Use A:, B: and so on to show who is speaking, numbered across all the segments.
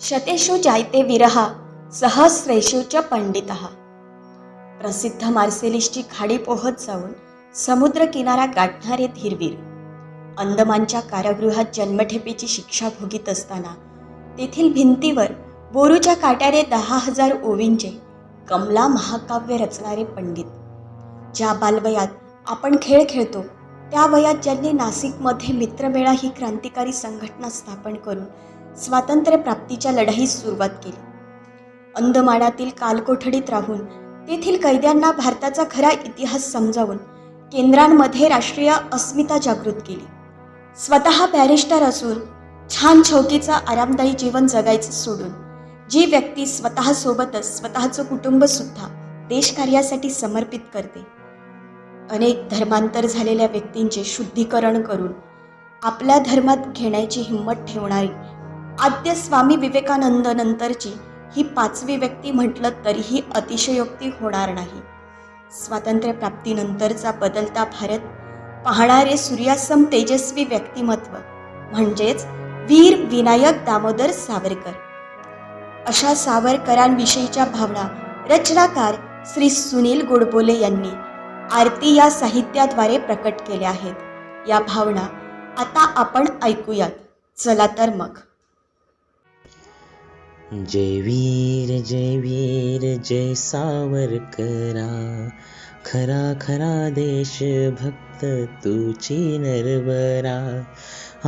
A: शतेषु जायते विरहा सहस्रेषु च पंडितः प्रसिद्ध मार्सेलिसची खाडी पोहत जाऊन समुद्र किनारा गाठणारे धीरवीर अंदमानच्या कारागृहात जन्मठेपेची शिक्षा भोगीत असताना तेथील भिंतीवर बोरूच्या काट्याने दहा हजार ओवींचे कमला महाकाव्य रचणारे पंडित ज्या बालवयात आपण खेळ खेळतो त्या वयात ज्यांनी नाशिकमध्ये मित्रमेळा ही क्रांतिकारी संघटना स्थापन करून स्वातंत्र्यप्राप्तीच्या लढाईस सुरुवात केली. अंदमानातील कालकोठडीत राहून तेथील कैद्यांना भारताचा खरा इतिहास समजावून केंद्रांमध्ये राष्ट्रीय अस्मिता जागृत केली. स्वतः बॅरिस्टर असून छान छौकीचं आरामदायी जीवन जगायचं सोडून जी व्यक्ती स्वतःसोबतच स्वतःचं कुटुंबसुद्धा देशकार्यासाठी समर्पित करते. अनेक धर्मांतर झालेल्या व्यक्तींचे शुद्धीकरण करून आपल्या धर्मात घेण्याची हिंमत ठेवणारी आद्य स्वामी विवेकानंद नंतरची ही पाचवी व्यक्ती म्हटलं तरीही अतिशयोक्ती होणार नाही. स्वातंत्र्यप्राप्तीनंतरचा बदलता भारत पाहणारे सूर्यासम तेजस्वी व्यक्तिमत्व म्हणजेच वीर विनायक दामोदर सावरकर. अशा सावरकरांविषयीच्या भावना रचनाकार श्री सुनील गोडबोले यांनी आरती या साहित्याद्वारे प्रकट केल्या आहेत. या भावना आता आपण ऐकूयात. चला तर मग.
B: जय वीर जय वीर जय सावरकरा। खरा खरा देशभक्त तुची नरवरा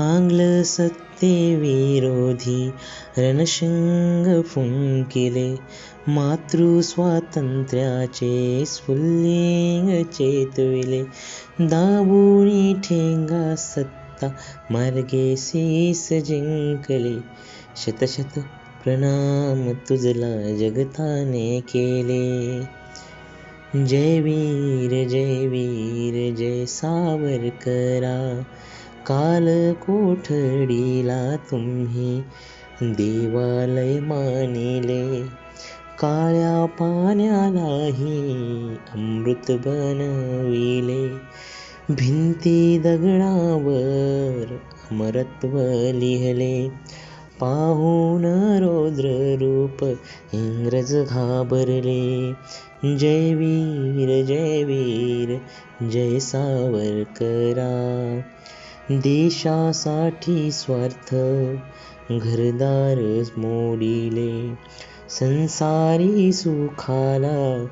B: आंग्ल सत्ते विरोधी स्फुल्लिंग चेतविले। दाबुणी ठेंगा सत्ता मार्गे जिंकले। शतशत प्रणाम तुझला जगताने केले. जय वीर जय वीर जय सावरकरा. काल कोठडीला तुम्ही देवालय मानिले. काळ्या पाण्यालाही अमृत बनविले. भिंती दगडावर अमरत्व लिहिले. पाहून रौद्र रूप इंग्रज घाबरले. जय वीर जय वीर जय सावरकरा. देशासाठी स्वार्थ घरदार मोडिले. संसारी सुखाला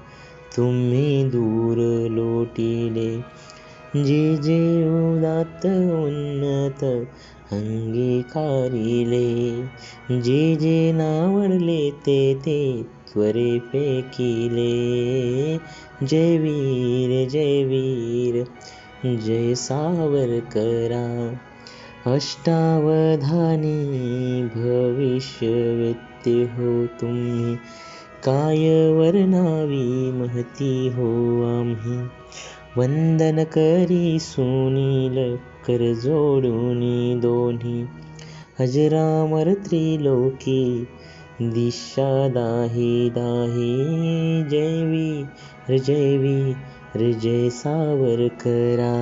B: तुम्ही दूर लोटिले. जे जीवनात उन्नत अंगीकारिले जे जे नावडले ते ते त्वरे फेकिले जय वीर जय वीर जय सावरकरा अष्टावधानी भविष्यवेत्ते हो तुम्ही. काय वर्णावी महती हो आम्ही. वंदन करी सुनील कर जोडूनी दोन्ही. अजरामर त्रिलोकी दिशा दाही दाही. जय वीर जय वीर जय सावरकरा